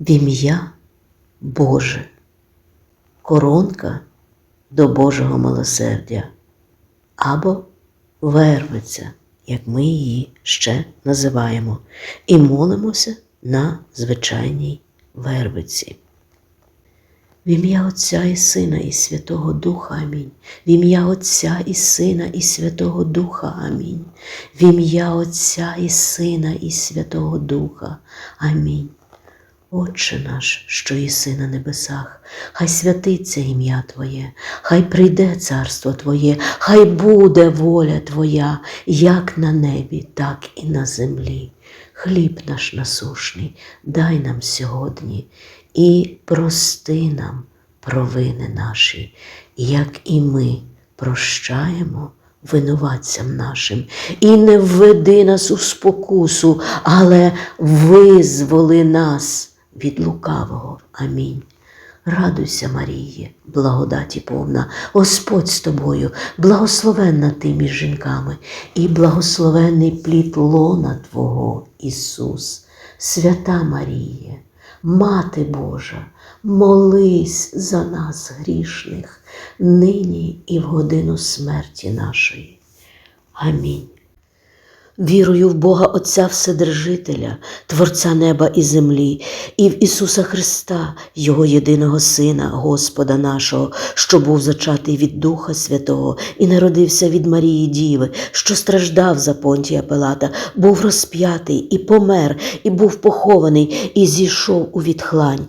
в ім'я Боже, коронка до Божого милосердя або вервиця, як ми її ще називаємо, і молимося на звичайній вервиці. В ім'я Отця і Сина і Святого Духа Амінь. В ім'я Отця і Сина і Святого Духа Амінь. В ім'я Отця і Сина і Святого Духа. Амінь. Отче наш, що єси на небесах, хай святиться ім'я Твоє, хай прийде царство Твоє, хай буде воля Твоя, як на небі, так і на землі. Хліб наш насушний, дай нам сьогодні і прости нам провини наші, як і ми прощаємо винуватцям нашим, і не введи нас у спокусу, але визволи нас від лукавого. Амінь. Радуйся, Маріє, благодаті повна, Господь з тобою, благословенна ти між жінками, і благословенний плід лона Твого, Ісус, свята Маріє, Мати Божа, молись за нас грішних, нині і в годину смерті нашої. Амінь. Вірую в Бога Отця Вседержителя, Творця неба і землі, і в Ісуса Христа, Його єдиного Сина, Господа нашого, що був зачатий від Духа Святого і народився від Марії Діви, що страждав за Понтія Пилата, був розп'ятий і помер, і був похований, і зійшов у відхлань.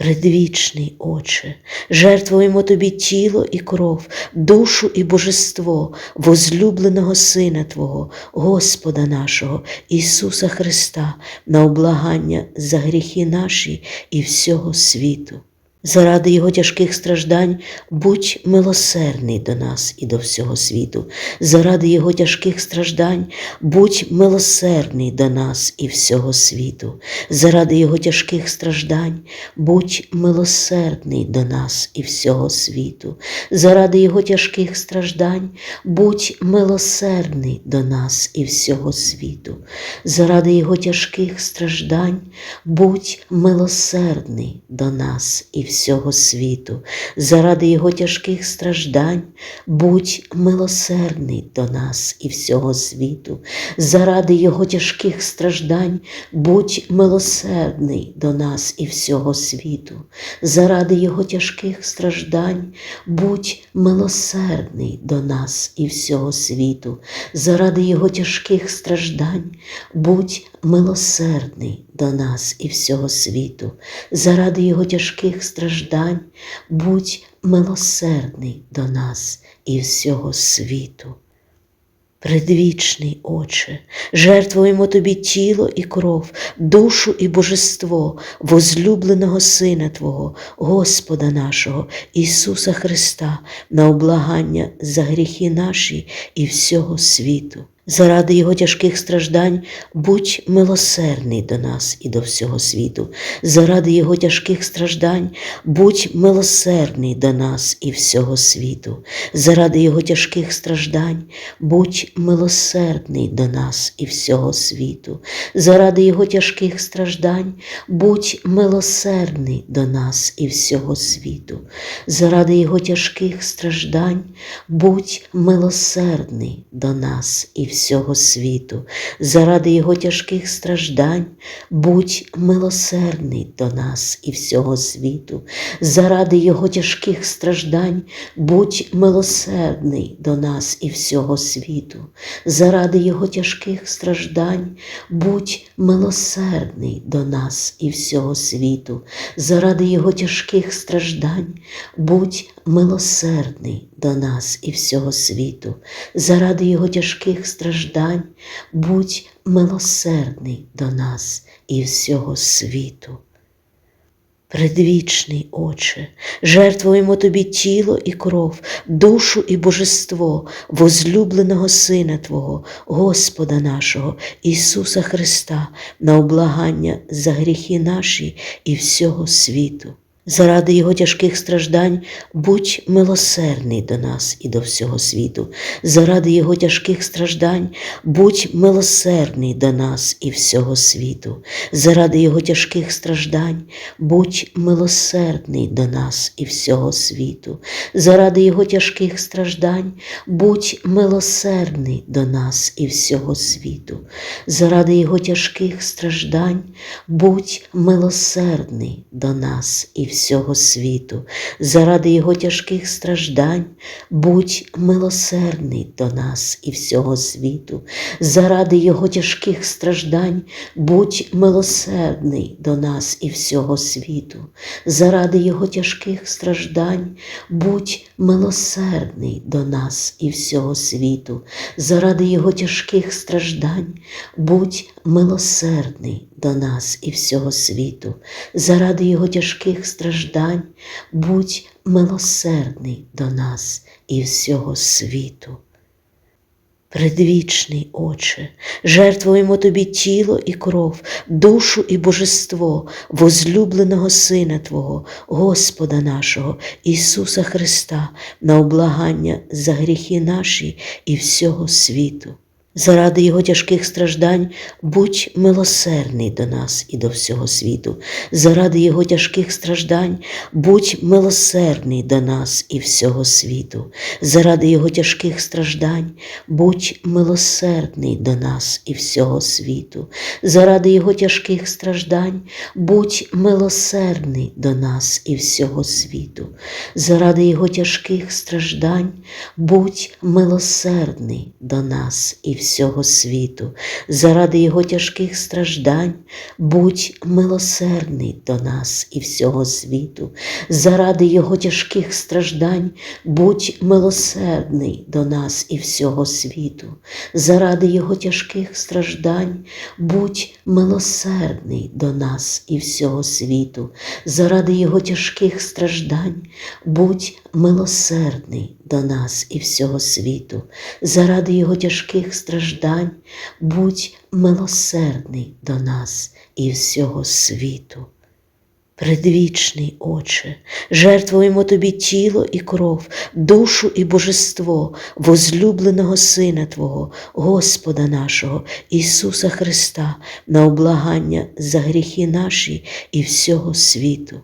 Предвічний Отче, жертвуємо Тобі тіло і кров, душу і божество, возлюбленого Сина Твого, Господа нашого, Ісуса Христа, на облагання за гріхи наші і всього світу. Заради Його тяжких страждань будь милосердний до нас і до всього світу. Заради Його тяжких страждань будь милосердний до нас і всього світу. Заради Його тяжких страждань будь милосердний до нас і всього світу. Заради Його тяжких страждань будь милосердний до нас і всього світу. Заради Його тяжких страждань будь милосердний до нас і всього світу, заради Його тяжких страждань, будь милосердний до нас і всього світу, заради Його тяжких страждань, будь милосердний до нас і всього світу, заради Його тяжких страждань, будь милосердний до нас і всього світу, заради Його тяжких страждань, будь милосердний до нас і всього світу, заради Його тяжких страждань, будь милосердний до нас і всього світу. Предвічний Отче, жертвуємо Тобі тіло і кров, душу і божество, возлюбленого Сина Твого, Господа нашого, Ісуса Христа, на облагання за гріхи наші і всього світу. Заради Його тяжких страждань будь милосердний до нас і до всього світу. Заради Його тяжких страждань будь милосердний до нас і всього світу. Заради Його тяжких страждань будь милосердний до нас і всього світу. Заради Його тяжких страждань будь милосердний до нас і всього світу. Заради Його тяжких страждань будь милосердний до нас і всього світу, заради Його тяжких страждань, будь милосердний до нас і всього світу, заради Його тяжких страждань, будь милосердний до нас і всього світу, заради Його тяжких страждань, будь милосердний до нас і всього світу, заради Його тяжких страждань, будь милосердний до нас і всього світу, заради Його тяжких страждань, будь милосердний до нас і всього світу. Предвічний Отче, жертвуємо Тобі тіло і кров, душу і божество возлюбленого Сина Твого, Господа нашого, Ісуса Христа, на облагання за гріхи наші і всього світу. Заради Його тяжких страждань будь милосердний до нас і до всього світу. Заради Його тяжких страждань будь милосердний до нас і всього світу. Заради Його тяжких страждань будь милосердний до нас і всього світу. Заради Його тяжких страждань будь милосердний до нас і всього світу. Заради Його тяжких страждань будь милосердний до нас і всього світу. Заради Його тяжких страждань будь милосердний до нас і всього світу. Заради Його тяжких страждань будь милосердний до нас і всього світу. Заради Його тяжких страждань будь милосердний до нас і всього світу. Заради Його тяжких страждань будь милосердний до нас і всього світу. Заради Його тяжких страждань будь милосердний до нас і всього світу. Предвічний Отче, жертвуємо Тобі тіло і кров, душу і божество возлюбленого Сина Твого, Господа нашого, Ісуса Христа, на облагання за гріхи наші і всього світу. Заради Його тяжких страждань будь милосердний до нас і до всього світу. Заради Його тяжких страждань будь милосердний до нас і всього світу. Заради Його тяжких страждань будь милосердний до нас і всього світу. Заради Його тяжких страждань будь милосердний до нас і всього світу. Заради Його тяжких страждань будь милосердний до нас і всього світу. Заради Його тяжких страждань будь милосердний до нас і всього світу. Заради Його тяжких страждань будь милосердний до нас і всього світу. Заради Його тяжких страждань будь милосердний до нас і всього світу. Заради Його тяжких страждань будь милосердний до нас і всього світу. Заради Його тяжких страждань будь милосердний до нас і всього світу. Предвічний Отче, жертвуємо Тобі тіло і кров, душу і божество возлюбленого Сина Твого, Господа нашого, Ісуса Христа, на облагання за гріхи наші і всього світу.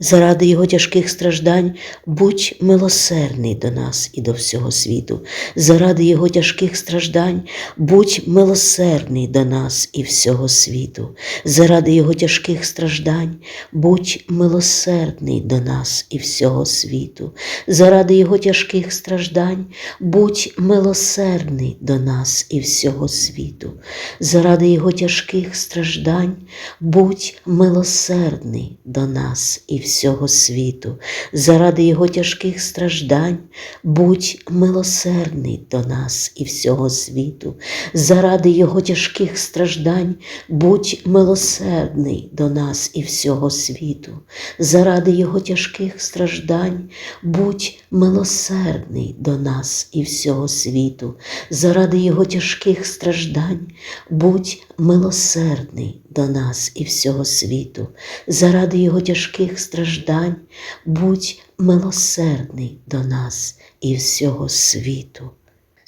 Заради Його тяжких страждань будь милосердний до нас і до всього світу. Заради Його тяжких страждань будь милосердний до нас і всього світу. Заради Його тяжких страждань будь милосердний до нас і всього світу. Заради Його тяжких страждань будь милосердний до нас і всього світу. Заради Його тяжких страждань будь милосердний до нас і всього світу. Заради Його тяжких страждань будь милосердний до нас і всього світу. Заради Його тяжких страждань будь милосердний до нас і всього світу. Заради Його тяжких страждань будь милосердний до нас і всього світу. Заради Його тяжких страждань будь милосердний до нас і всього світу. Заради Його тяжких страждань будь милосердний до нас і всього світу.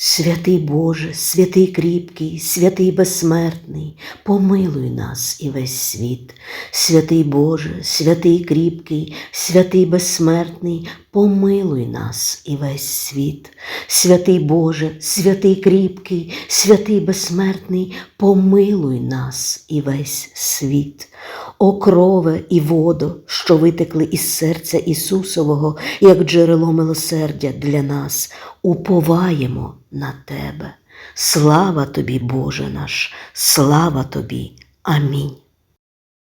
Святий Боже, святий кріпкий, святий безсмертний, помилуй нас і весь світ. Святий Боже, святий кріпкий, святий безсмертний, помилуй нас і весь світ. Святий Боже, святий кріпкий, святий безсмертний, помилуй нас і весь світ. О крове і водо, що витекли із серця Ісусового, як джерело милосердя для нас, уповаємо на Тебе. Слава тобі, Боже наш, слава тобі. Амінь.